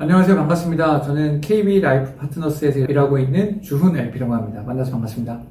안녕하세요. 반갑습니다. 저는 KB 라이프 파트너스에서 일하고 있는 주훈 LP라고 합니다. 만나서 반갑습니다.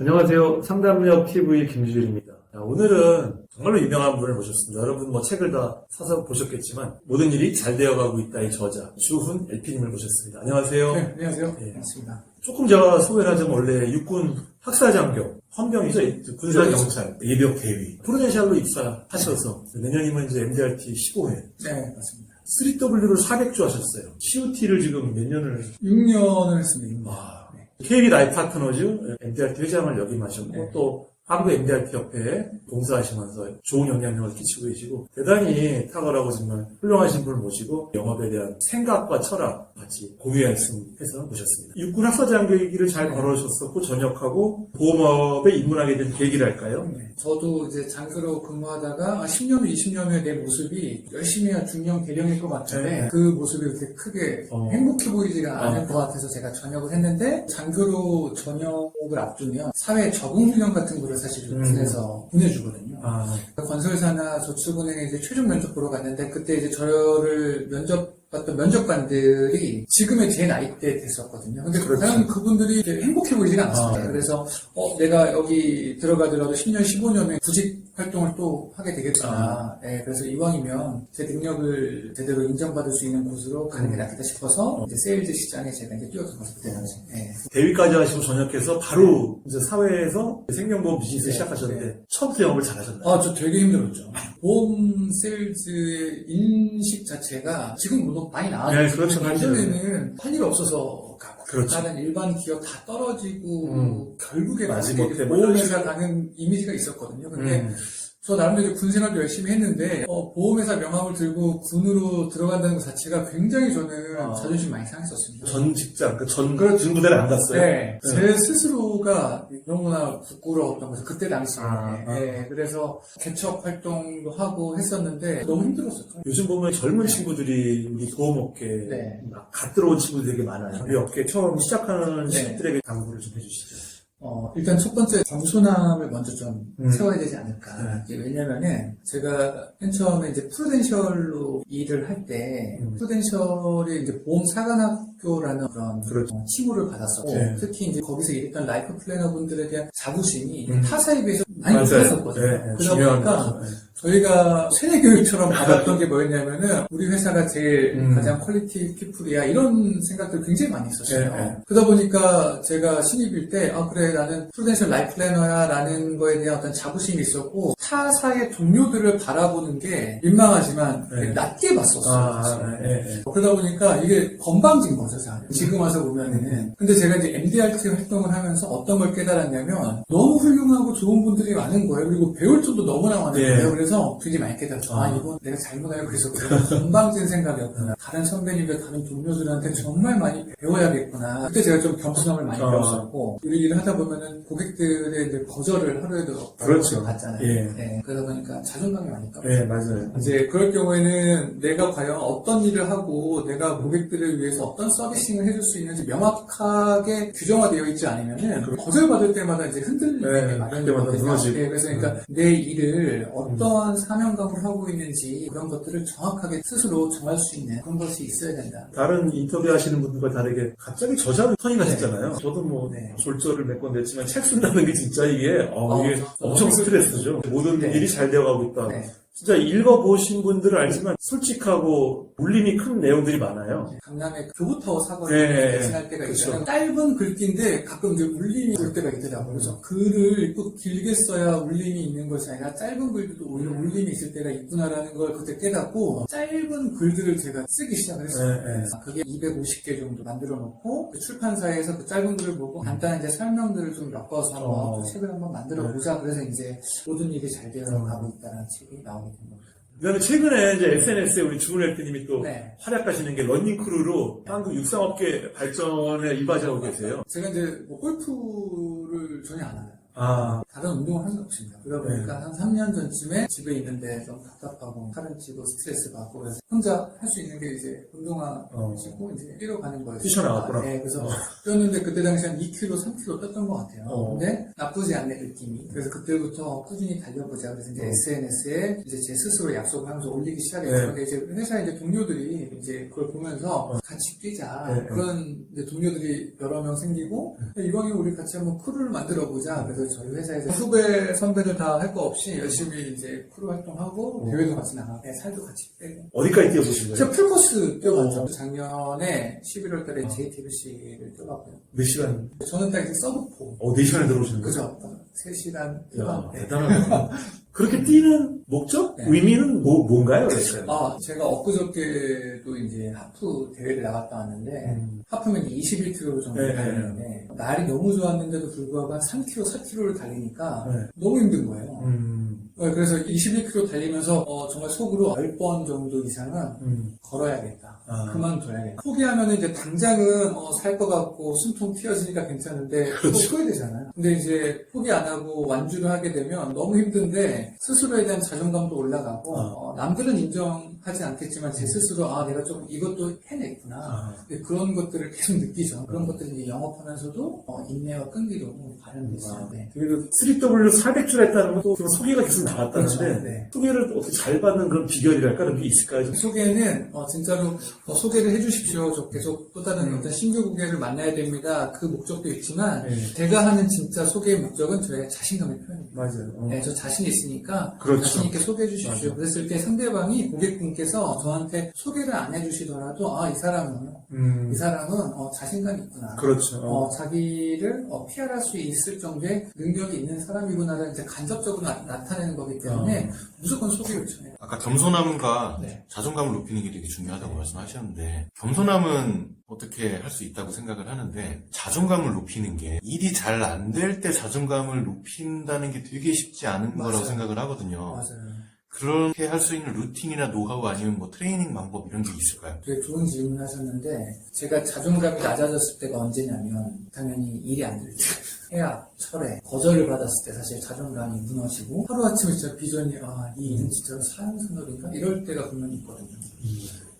안녕하세요. 상담력 TV 김주일입니다. 자, 오늘은 정말로 유명한 분을 모셨습니다. 여러분 뭐 책을 다 사서 보셨겠지만 모든 일이 잘 되어가고 있다의 저자 주훈 LP님을 모셨습니다. 안녕하세요. 네, 안녕하세요. 네. 반갑습니다. 조금 제가 소개를 하자면 원래 육군 학사장교 헌병이죠. 군사경찰 예비역 대위 프로덴셜로 입사하셔서 내년이면 이제 MDRT 15회 네, 맞습니다. 3W를 400주 하셨어요. COT를 지금 몇 년을 6년을 했습니다. 와. KB 라이프 파트너즈 MDRT 회장을 역임하셨고 네. 또 한국 MDRT 협회에 봉사하시면서 좋은 영향력을 끼치고 계시고 대단히 탁월하고 정말 훌륭하신 분을 모시고 영업에 대한 생각과 철학 같이 공유했음해서 모셨습니다. 육군 학사장교이기를 잘 네. 걸어오셨었고 전역하고 보험업에 입문하게 된 계기랄까요? 네, 저도 이제 장교로 근무하다가 10년 후, 20년 후에 내 모습이 열심히 한 중형 대령일 것 같은데 네. 그 모습이 그렇게 크게 어. 행복해 보이지가 않을 어. 것 같아서 제가 전역을 했는데 장교로 전역 을 앞두면 사회 적응 훈련 같은 거를 사실 음. 군에서 보내주거든요. 아, 건설사나 저축은행에 이제 최종 면접 보러 갔는데 그때 이제 저를 면접 봤던 면접관들이 지금의 제 나이 때 됐었거든요. 근데 그렇죠. 과연 그분들이 행복해 보이지가 않았어요. 아. 그래서 어, 내가 여기 들어가더라도 10년, 15년에 구직 활동을 또 하게 되겠구나. 네, 그래서 이왕이면 제 능력을 제대로 인정받을 수 있는 곳으로 가는 게 낫겠다 싶어서 이제 세일즈 시장에 제가 이제 뛰어들어서 그때 당시. 네. 대위까지 하시고 전역해서 바로 이제 사회에서 생명보험 비즈니스 네, 시작하셨는데 처음부터 영업을 잘하셨나요? 아, 저 되게 힘들었죠. 보험 세일즈의 인식 자체가 지금 물론 많이 나아졌지만 네, 그렇죠. 예전에는 할 일 없어서 가고 그렇죠. 다른 일반 기업 다 떨어지고 음. 결국에 이제 뭐 보험회사 가는 이미지가 있었거든요. 근데 음. 저 나름대로 군 생활도 열심히 했는데 어, 보험회사 명함을 들고 군으로 들어간다는 것 자체가 굉장히 저는 아. 자존심 많이 상했었습니다. 전 직장, 그전 그렇죠. 군부대를 안 갔어요. 네, 제 스스로가 너무나 부끄러웠던 거죠. 그때 당시에. 아, 아. 네, 그래서 개척 활동도 하고 했었는데 너무 힘들었었죠. 요즘 보면 젊은 친구들이 우리 보험업계 네. 막갓 들어온 친구들이 되게 많아요. 우리 업계 처음 시작하는 네. 친구들에게 당부를 좀 해주시죠. 어, 일단 첫 번째 겸손함을 먼저 좀 음. 세워야 되지 않을까. 네. 왜냐면은 제가 맨 처음에 이제 프루덴셜로 일을 할 때 음. 프루덴셜이 이제 보험 사관학교라는 그런 그렇죠. 어, 칭호를 받았었고 네. 특히 이제 거기서 일했던 라이프 플래너 분들에 대한 자부심이 음. 타사에 비해서 많이. 높았었거든요. 네, 네, 그러다 보니까. 저희가 세뇌 교육처럼 받았던 게 뭐였냐면은 우리 회사가 제일 음. 가장 퀄리티 피플이야 이런 생각들 굉장히 많이 있었어요. 네, 네. 그러다 보니까 제가 신입일 때 아 그래 나는 프루덴셜 라이프 플래너야 라는 거에 대한 어떤 자부심이 있었고 타사의 동료들을 바라보는 게 민망하지만 네. 낮게 봤었어요. 아. 아, 네, 네. 그러다 보니까 이게 건방진 거죠, 사실. 지금 와서 보면은. 근데 제가 이제 MDRT 활동을 하면서 어떤 걸 깨달았냐면 너무 훌륭하고 좋은 분들이 많은 거예요. 그리고 배울 점도 너무나 많은 네. 거예요. 그래서 굉장히 많이 깨달았죠. 아, 아. 이건 내가 잘못 알고 있었구나. 건방진 생각이었구나. 다른 선배님들, 다른 동료들한테 정말 많이 배워야겠구나. 그때 제가 좀 겸손함을 많이 아. 배웠었고, 우리 일을 하다 보면은 고객들의 이제 거절을 하루에도 그렇죠. 받잖아요. 예. 네. 그러다 보니까 자존감이 많이 떨어져요. 네, 맞아요. 이제 그럴 경우에는 내가 과연 어떤 일을 하고 내가 고객들을 위해서 어떤 서비싱을 해줄 수 있는지 명확하게 규정화되어 있지 않으면은 거절받을 때마다 이제 흔들리는 네, 게 그때마다 마련이거든요. 무너지고. 네, 그래서 그러니까 내 일을 어 떠한 사명감을 하고 있는지 그런 것들을 정확하게 스스로 정할 수 있는 그런 것이 있어야 된다. 다른 인터뷰 하시는 분들과 다르게 갑자기 저자로 턴이 가셨잖아요. 저도 뭐 네. 졸조를 몇권 냈지만 책 쓴다는 게 진짜 이게, 어, 어, 이게 저- 엄청 저- 스트레스죠. 모든 네. 일이 잘 되어가고 있다. 네. 진짜 읽어보신 분들은 알지만 솔직하고 울림이 큰 내용들이 많아요. 강남의 교부타워 사건을 네, 대신할 때가 그렇죠. 있잖아요. 짧은 글귀인데 가끔 이제 울림이 올 때가 있더라고요. 그래서 글을 꼭 길게 써야 울림이 있는 것이 아니라 짧은 글도 오히려 울림이 있을 때가 있구나라는 걸 그때 깨닫고 짧은 글들을 제가 쓰기 시작을 했어요. 네, 네. 그게 250개 정도 만들어 놓고 그 출판사에서 그 짧은 글을 보고 간단한 이제 설명들을 좀 엮어서 한번 어. 또 책을 한번 만들어 보자. 그래서 이제 모든 일이 잘 되어 가고 있다는 책이 나 오게 된 겁니다. 그다음에 최근에 이제 SNS에 우리 주은 래프님이 또 네. 활약하시는 게 러닝크루로 한국 육상업계 발전에 이바지하고 계세요. 제가 이제 뭐 골프를 전혀 안 알아요. 아, 다른 운동을 한게 없습니다. 그러다 보니까 네. 한 3년 전쯤에 집에 있는데 좀 답답하고 팔은 찌고 스트레스 받고 그래서 혼자 할 수 있는 게 이제 운동화 어. 신고 이제 뛰러 가는 거예요. 뛰쳐나갔구나. 네, 그래서 어. 뛰었는데 그때 당시 한 2kg, 3kg 떴던 것 같아요. 어. 근데 나쁘지 않네 느낌이. 그래서 그때부터 꾸준히 달려보자. 그래서 이제 어. SNS에 이제 제 스스로 약속을 하면서 올리기 시작했어요. 네. 이제 회사 이제 동료들이 이제 그걸 보면서 어. 같이 뛰자. 네, 네. 그런 이제 동료들이 여러 명 생기고 이왕에 우리 같이 한번 크루를 만들어 보자. 그래서 저희 회사에서 후배 선배들 다 할 거 없이 열심히 이제 크루 활동하고 어. 대회도 같이 나가고 네, 살도 같이 빼고. 어디까지 뛰어보신 거예요? 제가 풀코스 뛰어봤죠. 어. 작년에 11월 달에 어. JTBC를 뛰어봤고요. 몇 시간? 저는 딱 이제 서브포. 어, 4시간에 들어오시는 거죠? 그죠? 3시간 야, 뛰어봤는데. 대단하다. 그렇게 뛰는 목적? 네. 의미는 뭐, 뭔가요? 그래서? 아, 제가 엊그저께도 이제 하프 대회를 나갔다 왔는데, 음. 하프면 21km 정도 네, 달리는데, 날이 너무 좋았는데도 불구하고 한 3km, 4km를 달리니까 네. 너무 힘든 거예요. 음, 네, 그래서 21km 달리면서 어, 정말 속으로 10번 정도 이상은 음. 걸어야겠다. 아. 그만둬야겠다. 포기하면 이제 당장은 어, 살것 같고 숨통 튀어지니까 괜찮은데 그렇죠. 후회되잖아요. 근데 이제 포기 안 하고 완주를 하게 되면 너무 힘든데 스스로에 대한 자존감도 올라가고 아. 어, 남들은 인정하지 않겠지만 제 스스로 아 내가 좀 이것도 해냈구나. 아. 그런 것들을 계속 느끼죠. 그런 것들이 이제 영업하면서도 어, 인내와 끈기로 발현돼 있어요. 네. 그리고 3W 400줄 했다는 것도 그 소개가 계속 나왔다는데 그렇죠. 네. 소개를 어떻게 잘 받는 그런 비결이랄까 그런 게 있을까요? 소개는 어, 진짜로 어, 소개를 해주십시오. 저 계속 또 다른 음. 어떤 신규 고객을 만나야 됩니다. 그 목적도 있지만 네. 제가 하는 진짜 소개의 목적은 저의 자신감의 표현입니다. 맞아요. 어. 네, 저 자신 있으니까 그렇죠. 자신 있게 소개해 주십시오. 맞아요. 그랬을 때 상대방이 고객분께서 저한테 소개를 안 해주시더라도 아 이 사람은 음, 이 사람은 어, 자신감이 있구나. 그렇죠. 어. 어, 자기를 어, 피할할 수 있을 정도의 능력이 있는 사람이구나를 이제 간접적으로 나, 타내는 거기 때문에 어. 무조건 소개 요청해요. 아까 겸손함과 네. 자존감을 높이는 게 되게 중요하다고 말씀하셨는데 겸손함은 어떻게 할 수 있다고 생각을 하는데 자존감을 높이는 게 일이 잘 안 될 때 자존감을 높인다는 게 되게 쉽지 않은 맞아요. 거라고 생각을 하거든요. 맞아요. 그렇게 할 수 있는 루틴이나 노하우 아니면 뭐 트레이닝 방법 이런 게 있을까요? 되게 좋은 질문 하셨는데 제가 자존감이 낮아졌을 때가 언제냐면 당연히 일이 안 될 때. 해악, 철회, 거절을 받았을 때 사실 자존감이 무너지고 하루아침에 진짜 비전이 아, 이 일은 진짜로 사형선언인가? 이럴 때가 분명히 있거든요.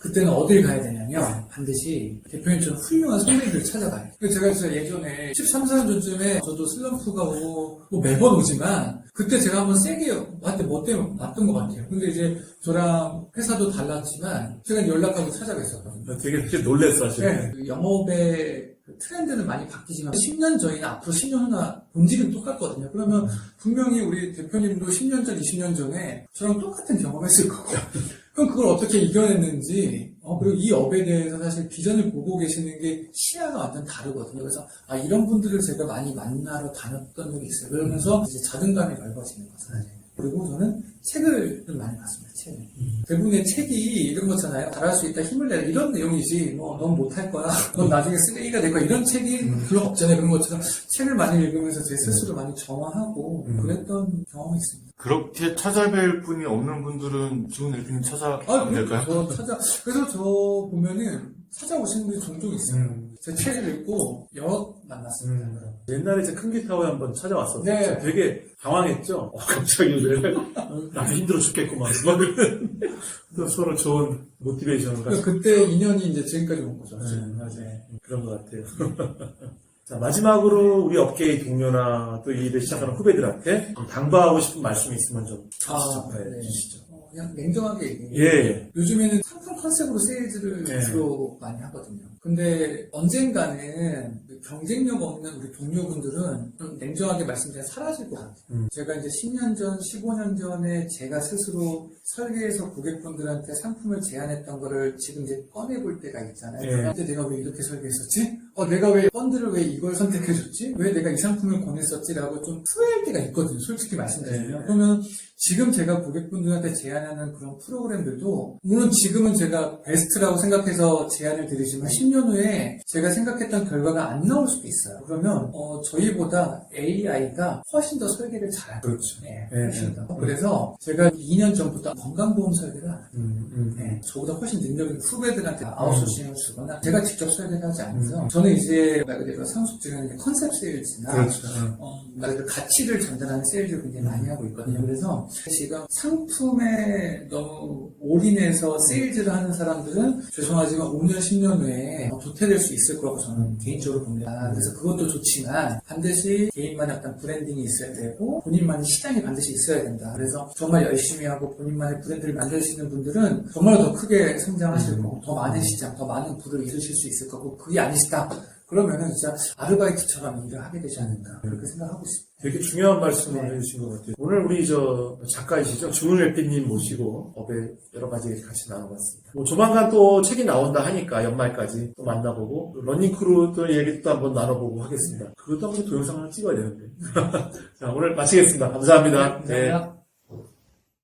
그때는 어딜 가야 되냐면 반드시 대표님처럼 훌륭한 선배님들을 찾아가요. 제가 진짜 예전에 13, 14년 전쯤에 저도 슬럼프가 오고 뭐 매번 오지만 그때 제가 한번 세게 왔대 뭐 때문에 왔던 것 같아요. 근데 이제 저랑 회사도 달랐지만 제가 연락하고 찾아뵀었거든요. 되게, 되게 놀랬어, 사실. 네, 그 영업의 그 트렌드는 많이 바뀌지만 10년 전이나 앞으로 10년 후나 본질은 똑같거든요. 그러면 분명히 우리 대표님도 10년 전, 20년 전에 저랑 똑같은 경험했을 거고 그럼 그걸 어떻게 이겨냈는지 어, 그리고 이 업에 대해서 사실 비전을 보고 계시는 게 시야가 완전 다르거든요. 그래서 아 이런 분들을 제가 많이 만나러 다녔던 적이 있어요. 그러면서 이제 자존감이 넓어지는 거죠. 그리고 저는 책을 좀 많이 봤습니다. 책을. 대부분의 책이 이런 거잖아요. 잘할 수 있다, 힘을 내라 이런 내용이지. 뭐넌 못할 거야. 넌 나중에 쓰레기가 될 거야. 이런 책이 별로 없잖아요. 그런 것처럼 책을 많이 읽으면서 제 스스로 많이 정화하고 음. 그랬던 경험이 있습니다. 그렇게 찾아뵐 분이 없는 분들은 좋은 일品찾아가면 아, 될까요? 저 찾아 그래서 저 보면은 찾아오시는 분이 종종 있어요. 음. 제 책을 읽고 여러 만났습니다. 음. 옛날에 이제 큰 기타오에 한번 찾아왔었죠. 네. 되게 당황했죠. 어, 갑자기 왜 나도 힘들어 죽겠구만. 막 서로 좋은 모티베이션을 가지고 그때 인연이 이제 지금까지 온 거죠. 네, 맞아요. 그런 것 같아요. 자, 마지막으로 우리 업계의 동료나 또 이 일을 시작하는 후배들한테 좀 당부하고 싶은 말씀이 있으면 좀 아, 네, 네. 주시죠. 어, 그냥 냉정하게 얘기해요. 예, 예. 요즘에는 상품 컨셉으로 세일즈를 네. 주로 많이 하거든요. 근데 언젠가는 그 경쟁력 없는 우리 동료분들은 좀 냉정하게 말씀드리면 사라질 것 같아요. 음. 제가 이제 10년 전, 15년 전에 제가 스스로 설계해서 고객분들한테 상품을 제안했던 거를 지금 이제 꺼내볼 때가 있잖아요. 네. 그때 내가 왜 이렇게 설계했었지? 어, 내가 왜 펀드를 왜 이걸 선택해줬지? 왜 내가 이 상품을 권했었지라고 좀 후회할 때가 있거든요. 솔직히 말씀드리면. 네. 그러면 지금 제가 고객분들한테 제안하는 그런 프로그램들도 물론 지금은 제가 베스트라고 생각해서 제안을 드리지만 10년 후에 제가 생각했던 결과가 안 나올 수도 있어요. 그러면 어, 저희보다 AI가 훨씬 더 설계를 잘하죠. 그렇죠. 네, 네, 훨씬 더. 네. 그래서 제가 2년 전부터 건강보험 설계를 안 해요. 음, 음. 네, 저보다 훨씬 능력이 후배들한테 아웃소싱을 주거나 제가 직접 설계를 하지 않아서 음. 저는 이제 말 그대로 상속증은 컨셉 세일즈나 그렇죠. 음. 어, 말 그대로 가치를 전달하는 세일즈를 굉장히 많이 하고 있거든요. 그래서 지금 상품에 너무 올인해서 세일즈를 하는 사람들은 죄송하지만 5년, 10년 후에 어, 도태될 수 있을 거라고 저는 개인적으로 봅니다. 그래서 그것도 좋지만 반드시 개인만의 어떤 브랜딩이 있어야 되고 본인만의 시장이 반드시 있어야 된다. 그래서 정말 열심히 하고 본인만의 브랜드를 만드시는 분들은 정말 더 크게 성장하실 거고 더 많은 시장, 더 많은 부를 이루실 수 있을 거고 그게 아니시다. 그러면은 진짜 아르바이트처럼 일을 하게 되지 않을까 그렇게 생각하고 있습니다. 되게 중요한 말씀을 네. 해주신 것 같아요. 오늘 우리 저 작가이시죠? 주은 LP님 모시고 업에 여러 가지 같이 나눠봤습니다. 뭐 조만간 또 책이 나온다 하니까 연말까지 또 만나보고 또 러닝크루 또 얘기도 한번 나눠보고 하겠습니다. 그것도 한번 동영상 하나 찍어야 되는데. 자, 오늘 마치겠습니다. 감사합니다. 네. 감사합니다.